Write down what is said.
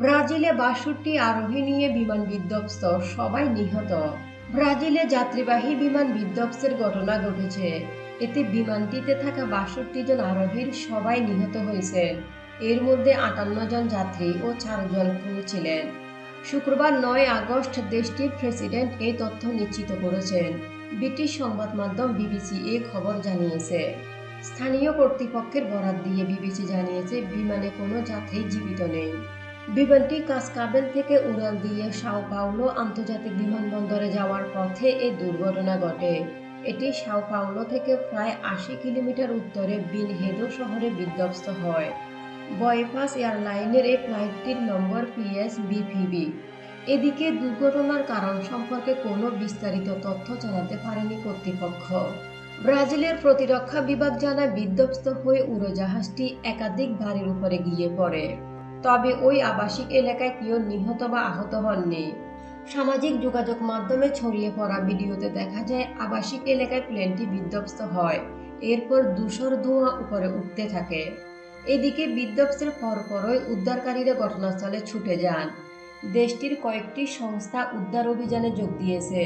ব্রাজিলে বাষট্টি আরোহী নিয়ে বিমান বিধ্বস্ত, সবাই নিহত। ব্রাজিলে যাত্রীবাহী বিমান বিধ্বস্তের ঘটনা ঘটেছে। এতে বিমানটিতে থাকা বাষট্টি জন আরোহীর সবাই নিহত হয়েছেন এর মধ্যে আটান্ন জন যাত্রী ও চারজন ক্রু ছিলেন। শুক্রবার নয় আগস্ট দেশটির প্রেসিডেন্ট এই তথ্য নিশ্চিত করেছেন। ব্রিটিশ সংবাদ মাধ্যম বিবিসি এ খবর জানিয়েছে। স্থানীয় কর্তৃপক্ষের বরাত দিয়ে বিবিসি জানিয়েছে, বিমানে কোনো যাত্রী জীবিত নেই। বিমানটি কাসকাবেল থেকে উড়াল দিয়ে সাও পাউলো আন্তর্জাতিক বিমানবন্দরে যাওয়ার পথে এই দুর্ঘটনা ঘটে। এটি সাও পাউলো থেকে প্রায় আশি কিলোমিটার উত্তরে বিনহেদো শহরে বিধ্বস্ত হয়। বয়পাস এয়ারলাইনের এই ফ্লাইটটির নম্বর পিএস বিপিবি। এদিকে দুর্ঘটনার কারণ সম্পর্কে কোনো বিস্তারিত তথ্য জানাতে পারেনি কর্তৃপক্ষ। ব্রাজিলের প্রতিরক্ষা বিভাগ জানায় বিধ্বস্ত হয়ে উড়োজাহাজটি একাধিক বাড়ির উপরে গিয়ে পড়ে। তবে ওই আবাসিক এলাকায় কেউ নিহত বা আহত হননি। সামাজিক যোগাযোগ মাধ্যমে ছড়িয়ে পড়া ভিডিওতে দেখা যায়, আবাসিক এলাকায় প্লেনটি বিধ্বস্ত হয়। এরপর ধূসর ধোঁয়া উপরে উঠতে থাকে। এদিকে বিধ্বস্তের পরপরই উদ্ধারকারীরা ঘটনাস্থলে ছুটে যান। দেশটির কয়েকটি সংস্থা উদ্ধার অভিযানে যোগ দিয়েছে।